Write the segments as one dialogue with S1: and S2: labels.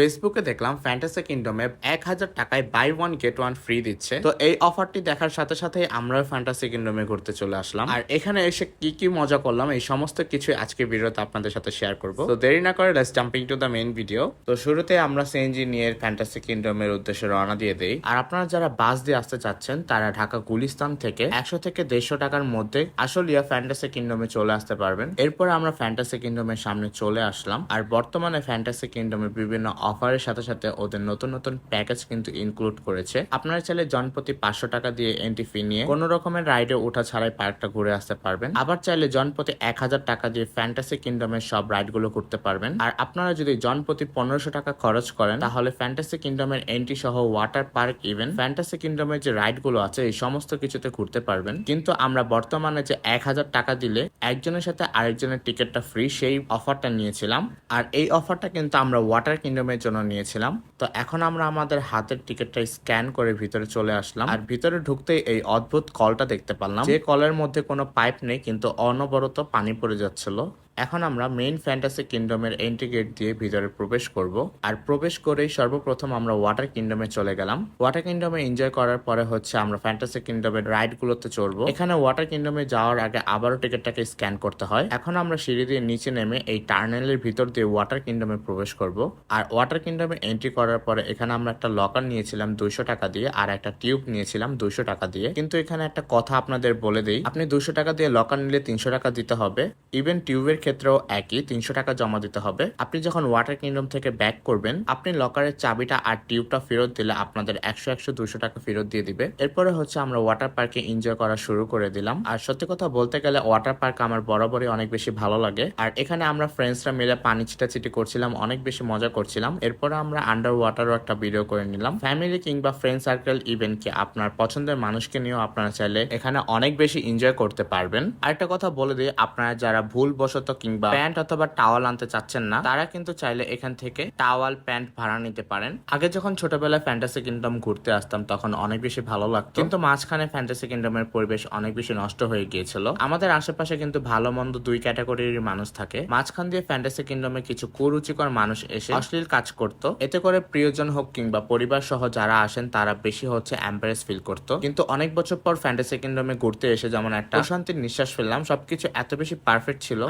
S1: ফেসবুকে দেখলাম ফ্যান্টাসি কিংডমে এক হাজার টাকায় buy one get one free দিচ্ছে। তো এই অফারটি দেখার সাথে সাথে আমরা ফ্যান্টাসি কিংডমে ঘুরতে চলে আসলাম। আর এখানে এসে কি কি মজা করলাম, এই সমস্ত কিছু আজকে ভিডিওতে আপনাদের সাথে শেয়ার করব। তো দেরি না করে let's jumping to the main video তো শুরুতে আমরা সিএনজি নিয়ে ফ্যান্টাসি কিংডমের উদ্দেশ্যে রওনা দিয়ে দেই। আর আপনারা যারা বাস দিয়ে আসতে চাচ্ছেন, তারা ঢাকা গুলিস্তান থেকে একশো থেকে দেড়শো টাকার মধ্যে আসলিয়া ফ্যান্টাসি কিংডমে চলে আসতে পারবেন। এরপর আমরা ফ্যান্টাসি কিংডমের সামনে চলে আসলাম। আর বর্তমানে ফ্যান্টাসি কিংডমের বিভিন্ন অফারের সাথে সাথে ওদের নতুন নতুন প্যাকেজ কিন্তু ইনক্লুড করেছে। আপনারা চাইলে জনপ্রতি পাঁচশো টাকা দিয়ে এন্ট্রি ফি নিয়ে কোনো রকমের রাইডে ওঠা ছাড়াই পার্কটা ঘুরে আসতে পারবেন। আবার চাইলে জনপ্রতি এক হাজার টাকা দিয়ে ফ্যান্টাসি কিংডমের সব রাইডগুলো করতে পারবেন। আর আপনারা যদি জনপ্রতি পনেরোশো টাকা খরচ করেন, তাহলে ফ্যান্টাসি কিংডমের এন্ট্রি সহ ওয়াটার পার্ক ইভেন্ট ফ্যান্টাসি কিংডমের যে রাইডগুলো আছে, এই সমস্ত কিছুতে ঘুরতে পারবেন। কিন্তু আমরা বর্তমানে যে এক হাজার টাকা দিলে একজনের সাথে আরেকজনের টিকিটটা ফ্রি সেই অফারটা নিয়েছিলাম। আর এই অফারটা কিন্তু আমরা ওয়াটার কিংডমের জন্য নিয়েছিলাম। তো এখন আমরা আমাদের হাতের টিকিটটা স্ক্যান করে ভিতরে চলে আসলাম। আর ভিতরে ঢুকতেই এই অদ্ভুত কলটা দেখতে পারলাম। যে কলের মধ্যে কোনো পাইপ নেই, কিন্তু অনবরত পানি পড়ে যাচ্ছিল। এখন আমরা মেইন ফ্যান্টাসি কিংডমের এন্ট্রি গেট দিয়ে ভিতরে প্রবেশ করব। আর প্রবেশ করেই সর্বপ্রথম আমরা ওয়াটার কিংডমে চলে গেলাম। ওয়াটার কিংডমে এনজয় করার পরে হচ্ছে আমরা ফ্যান্টাসি কিংডমের রাইড গুলোতে চড়বো। এখানে ওয়াটার কিংডমে যাওয়ার আগে আবারও টিকিটটাকে স্ক্যান করতে হয়। এখন আমরা সিঁড়ি দিয়ে নিচে নেমে এই টার্নেলের ভিতর দিয়ে ওয়াটার কিংডমে প্রবেশ করব। আর ওয়াটার কিংডমে এন্ট্রি করার পরে এখানে আমরা একটা লকার নিয়েছিলাম দুইশো টাকা দিয়ে আর একটা টিউব নিয়েছিলাম দুইশো টাকা দিয়ে। কিন্তু এখানে একটা কথা আপনাদের বলে দিই, আপনি দুশো টাকা দিয়ে লকার নিলে তিনশো টাকা দিতে হবে। ইভেন টিউবের ক্ষেত্রেও একই, তিনশো টাকা জমা দিতে হবে। আপনি যখন ওয়াটার কিংডম থেকে ব্যাক করবেন, আপনি লকারের চাবিটা আর টিউবটা ফেরত দিলে আপনাদের একশো একশো দুশো টাকা ফেরত দিয়ে দিবে। এরপরে হচ্ছে আমরা ওয়াটার পার্কে এনজয় করা শুরু করে দিলাম। আর সত্যি কথা বলতে গেলে ওয়াটার পার্ক আমার বরাবরই অনেক বেশি ভালো লাগে। আর এখানে আমরা ফ্রেন্ডসরা মিলে পানি ছিটাছিটি করছিলাম, অনেক বেশি মজা করছিলাম। এরপরে আমরা আন্ডার ওয়াটারও একটা ভিডিও করে নিলাম। ফ্যামিলি কিংবা ফ্রেন্ড সার্কেল ইভেন্টকে আপনার পছন্দের মানুষকে নিয়েও আপনারা চাইলে এখানে অনেক বেশি এনজয় করতে পারবেন। আরেকটা কথা বলে দিই, আপনারা যারা ভুলবশত কিংবা প্যান্ট অথবা টাওয়াল আনতে চাচ্ছেন না, তারা কিন্তু চাইলে এখান থেকে টাওয়াল, প্যান্ট ভাড়া নিতে পারেন। আগে যখন ছোটবেলায় ফ্যান্টাসি কিংডম ঘুরতে আসতাম, তখন অনেক বেশি ভালো লাগতো। কিন্তু মাঝখানে ফ্যান্টাসি কিংডমের পরিবেশ অনেক বেশি নষ্ট হয়ে গিয়েছিল। আমাদের আশেপাশে কিন্তু ভালো মন্দ দুই ক্যাটাগরির মানুষ থাকে। মাঝখান দিয়ে ফ্যান্টাসি কিংডমে কিছু কুরুচিকর মানুষ এসে অশ্লীল কাজ করত। এতে করে প্রিয়জন হোক কিংবা পরিবার সহ যারা আসেন, তারা বেশি হচ্ছে এম্পারেস ফিল করতো। কিন্তু অনেক বছর পর ফ্যান্টাসি কিংডমে ঘুরতে এসে যেমন একটা প্রশান্তির নিঃশ্বাস ফেললাম, সবকিছু এত বেশি পারফেক্ট ছিল।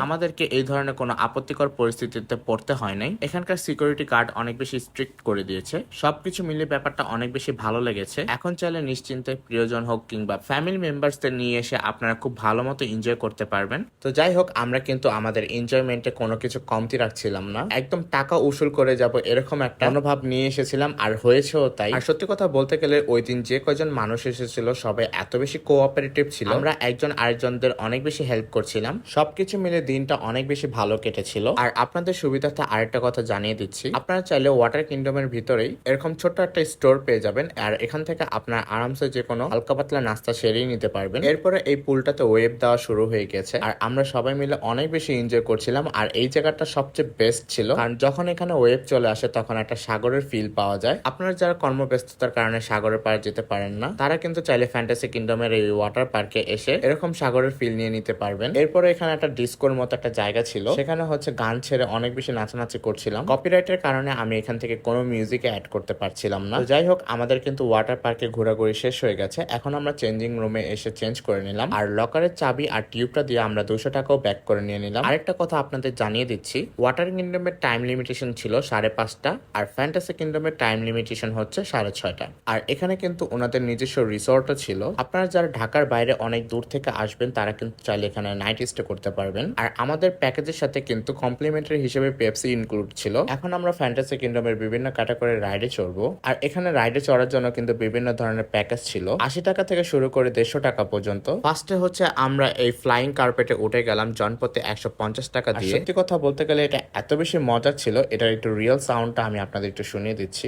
S1: আমাদেরকে এই ধরনের কোনো আপত্তিকর পরিস্থিতিতে পড়তে হয় নাই। এখানকার সিকিউরিটি গার্ড অনেক বেশি স্ট্রিক্ট করে দিয়েছে। সবকিছু মিলে ব্যাপারটা অনেক বেশি ভালো লেগেছে। এখন চাইলে নিশ্চিন্তে প্রিয়জন হোক কিংবা ফ্যামিলি মেম্বার্সদের নিয়ে এসে আপনারা খুব ভালো মতো এনজয় করতে পারবেন। তো যাই হোক, আমরা কিন্তু আমাদের এনজয়মেন্টে কোনো কিছু কমতি রাখছিলাম না। একদম টাকা উসুল করে যাব এরকম একটা অনুভব নিয়ে এসেছিলাম আর হয়েছেও তাই। আর সত্যি কথা বলতে গেলে ওই দিন যে কজন মানুষ এসেছিল সবাই এত বেশি কোঅপারেটিভ ছিল। আমরা একজন আরেকজনদের অনেক বেশি হেল্প করছিলাম। সবকিছু মিলে দিনটা অনেক বেশি ভালো কেটেছিল। আর আপনাদের সুবিধাতে আরেকটা কথা জানিয়ে দিচ্ছি। আপনারা চাইলে ওয়াটার কিংডমের ভিতরেই এরকম ছোট্ট একটা স্টোর পেয়ে যাবেন আর এখান থেকে আপনার আরামসে যে কোনো হালকা পাতলা নাস্তা সেরেই নিতে পারবেন। এরপরে এই পুলটাতে ওয়েব দেওয়া শুরু হয়ে গেছে। আর আমরা সবাই মিলে অনেক বেশি এনজয় করছিলাম আর এই জায়গাটা সবচেয়ে বেস্ট ছিল। কারণ যখন এখানে ওয়েব চলে আসে, তখন একটা সাগরের ফিল পাওয়া যায়। আপনারা যারা কর্মব্যস্ততার কারণে সাগরের পাড়ে যেতে পারেন না, তারা কিন্তু চাইলে ফ্যান্টাসি কিংডমের এই ওয়াটার পার্কে এসে এরকম সাগরের ফিল নিয়ে নিতে পারবেন। এরপরে এখানে একটা ডিস্কোর মতো একটা জায়গা ছিল। সেখানে হচ্ছে গান ছেড়ে অনেক বেশি নাচানাচি করছিলাম। কপিরাইটের কারণে আমি এখান থেকে কোনো মিউজিকে অ্যাড করতে পারছিলাম না। যাই হোক, আমাদের কিন্তু ওয়াটার পার্কে ঘোরাঘুরি শেষ হয়ে গেছে। এখন আমরা চেঞ্জিং রুমে এসে চেঞ্জ করে নিলাম। আর লকারের চাবি আর টিউবটা দিয়ে আমরা দুশো টাকাও ব্যাক করে নিয়ে নিলাম। আরেকটা কথা আপনাদের জানিয়ে দিচ্ছি। ওয়াটার কিংডমের টাইম লিমিটেশন ছিল সাড়ে পাঁচটা আর ফ্যান্টাসি কিংডমের টাইম লিমিটেশন হচ্ছে সাড়ে ছয়টা। আর এখানে কিন্তু ওনাদের নিজস্ব রিসোর্টও ছিল। আপনারা যারা ঢাকার বাইরে অনেক দূর থেকে আসবেন, তারা কিন্তু চাইলে এখানে নাইট স্টে করতে পারবেন। আর আমাদের প্যাকেজের সাথে কিন্তু কমপ্লিমেন্টারি হিসেবে পেপসি ইনক্লুড ছিল। এখন আমরা ফ্যান্টাসি কিংডমের বিভিন্ন ক্যাটাগরির রাইডে চড়বো। আর এখানে রাইডে চড়ার জন্য কিন্তু বিভিন্ন ধরনের প্যাকেজ ছিল। আশি টাকা থেকে শুরু করে দেড়শো টাকা পর্যন্ত। ফার্স্টে হচ্ছে আমরা এই ফ্লাইং কার্পেটে উঠে গেলাম জনপথে একশো পঞ্চাশ টাকা দিয়ে। সত্যি কথা বলতে গেলে এটা এত বেশি মজা ছিল এটার একটু রিয়েল সাউন্ডটা আমি আপনাদের একটু শুনিয়ে দিচ্ছি।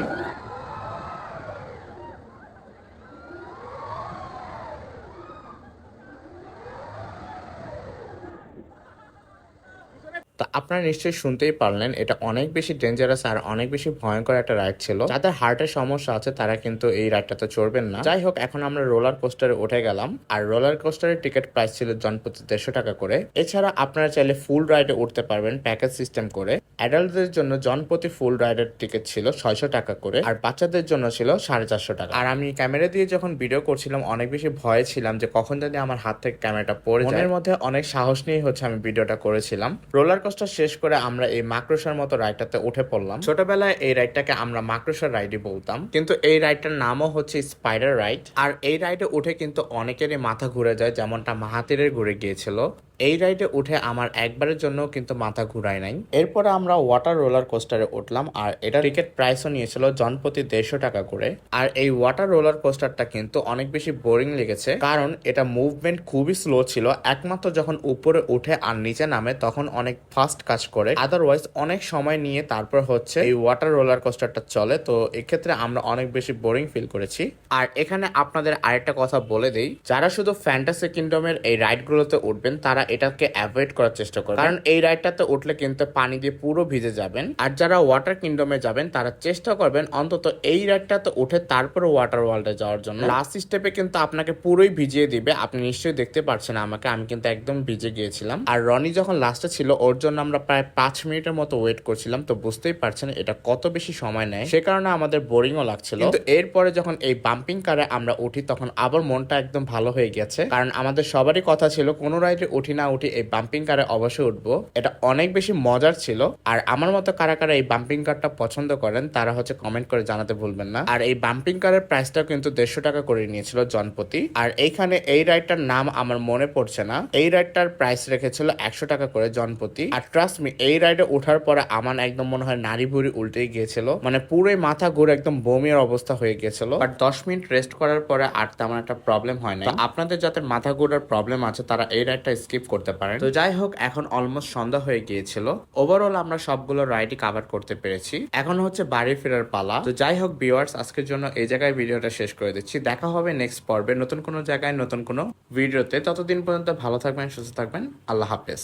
S1: আপনারা নিশ্চয়ই শুনতেই পারলেন, এটা অনেক বেশি ডেঞ্জারাস আর অনেক বেশি ভয়ঙ্কর একটা রাইড ছিল। যাদের হার্টের সমস্যা আছে, তারা কিন্তু এই রাইডটাতে চড়বেন না। যাই হোক, এখন আমরা রোলার কোস্টারে উঠে গেলাম। আর রোলার কোস্টারের টিকিট প্রাইস ছিল জনপ্রতি দেড়শো টাকা করে। এছাড়া আপনারা চাইলে ফুল রাইডে উঠতে পারবেন প্যাকেজ সিস্টেম করে। অ্যাডাল্টদের জন্য জনপ্রতি ফুল রাইডের টিকিট ছিল ছয়শো টাকা করে। আর বাচ্চাদের জন্য ছিল সাড়ে চারশো টাকা। আর আমি ক্যামেরা দিয়ে যখন ভিডিও করছিলাম, অনেক বেশি ভয়ে ছিলাম যে কখন যদি আমার হাত থেকে ক্যামেরাটা পড়ে যায়। মধ্যে অনেক সাহস নিয়ে হচ্ছে আমি ভিডিওটা করেছিলাম। রোলার কোস্টার শেষ করে আমরা এই মাকড়সার মতো রাইডটাতে উঠে পড়লাম। ছোটবেলায় এই রাইডটাকে আমরা মাকড়সার রাইডই বলতাম। কিন্তু এই রাইডটার নামও হচ্ছে স্পাইডার রাইড। আর এই রাইডে উঠে কিন্তু অনেকেরই মাথা ঘুরে যায়, যেমনটা মাহাতিরের ঘুরে গিয়েছিল। এই রাইডে উঠে আমার একবারের জন্য কিন্তু মাথা ঘুরায় নাই। এরপরে আমরা ওয়াটার রোলার কোস্টারে উঠলাম আর এটা টিকিট প্রাইসও নিয়েছিল জনপ্রতি দেড়শো টাকা করে। আর এই ওয়াটার রোলার কোস্টারটা কিন্তু অনেক বেশি বোরিং লেগেছে, কারণ এটা মুভমেন্ট খুবই স্লো ছিল, একমাত্র যখন উপরে উঠে আর নিচে নামে তখন অনেক ফাস্ট কাজ করে। আদারওয়াইজ অনেক সময় নিয়ে তারপর হচ্ছে এই ওয়াটার রোলার কোস্টারটা চলে, তো এক্ষেত্রে আমরা অনেক বেশি বোরিং ফিল করেছি। আর এখানে আপনাদের আরেকটা কথা বলে দিই, যারা শুধু ফ্যান্টাসি কিংডমের এই রাইডগুলোতে উঠবেন, তারা এটাকে অ্যাভয়েড করার চেষ্টা করবেন কারণ এই রাইডটাতে উঠলে কিন্তু পানি দিয়ে পুরো ভিজে যাবেন। আর যারা ওয়াটার কিংডমে যাবেন, তারা চেষ্টা করবেন অন্তত এই রাইডটাতে উঠে তারপরে ওয়াটার ওয়ার্ল্ডে যাওয়ার জন্য। লাস্ট স্টেপে কিন্তু আপনাকে পুরোই ভিজিয়ে দিবে। আপনি নিশ্চয়ই দেখতে পারছেন আমাকে, আমি কিন্তু একদম ভিজে গিয়েছিলাম। আর রনি যখন লাস্টে ছিল, ওর জন্য আমরা প্রায় পাঁচ মিনিটের মতো ওয়েট করছিলাম। তো বুঝতেই পারছেন, এটা কত বেশি সময় নেয়। সে কারণে আমাদের বোরিংও লাগছিল। কিন্তু এরপরে যখন এই বাম্পিং কারে আমরা উঠি, তখন আবার মনটা একদম ভালো হয়ে গেছে। কারণ আমাদের সবারই কথা ছিল, কোনো রাইডে উঠি না উঠি এই বাম্পিং কারে অবশ্যই উঠবো। এটা অনেক বেশি মজার ছিল। আর আমার মতো কারা কারা এই বাম্পিং কারটা পছন্দ করেন, তারা হচ্ছে কমেন্ট করে জানাতে ভুলবেন না। আর এই বাম্পিং কারের প্রাইসটাও কিন্তু দেড়শো টাকা করে নিয়েছিল জনপতি। আর এইখানে এই রাইডটার নাম আমার মনে পড়ছে না। এই রাইডটার প্রাইস রেখেছিল একশো টাকা করে জনপতি। আর ট্রাস্ট মি এই রাইডে ওঠার পরে আমার একদম মনে হয় নারী ভুড়ি উল্টেই গিয়েছিল। মানে পুরোই মাথা ঘুরে একদম বমির অবস্থা হয়ে গিয়েছিল। আর দশ মিনিট রেস্ট করার পরে আর তেমন একটা প্রবলেম হয় না আপনাদের যাদের মাথা ঘোরার প্রবলেম আছে, তারা এই রাইডটা স্কিপ করতে পারেন। তো যাই হোক, এখন অলমোস্ট সন্ধ্যা হয়ে গিয়েছিল। ওভারঅল আমরা সবগুলো রাইডই কভার করতে পেরেছি। এখন হচ্ছে বাড়ি ফেরার পালা। তো যাই হোক ভিউয়ার্স আজকের জন্য এই জায়গায় ভিডিওটা শেষ করে দিচ্ছি। দেখা হবে নেক্সট পর্বে নতুন কোনো জায়গায়, নতুন কোনো ভিডিওতে। ততদিন পর্যন্ত ভালো থাকবেন, সুস্থ থাকবেন। আল্লাহ হাফেজ।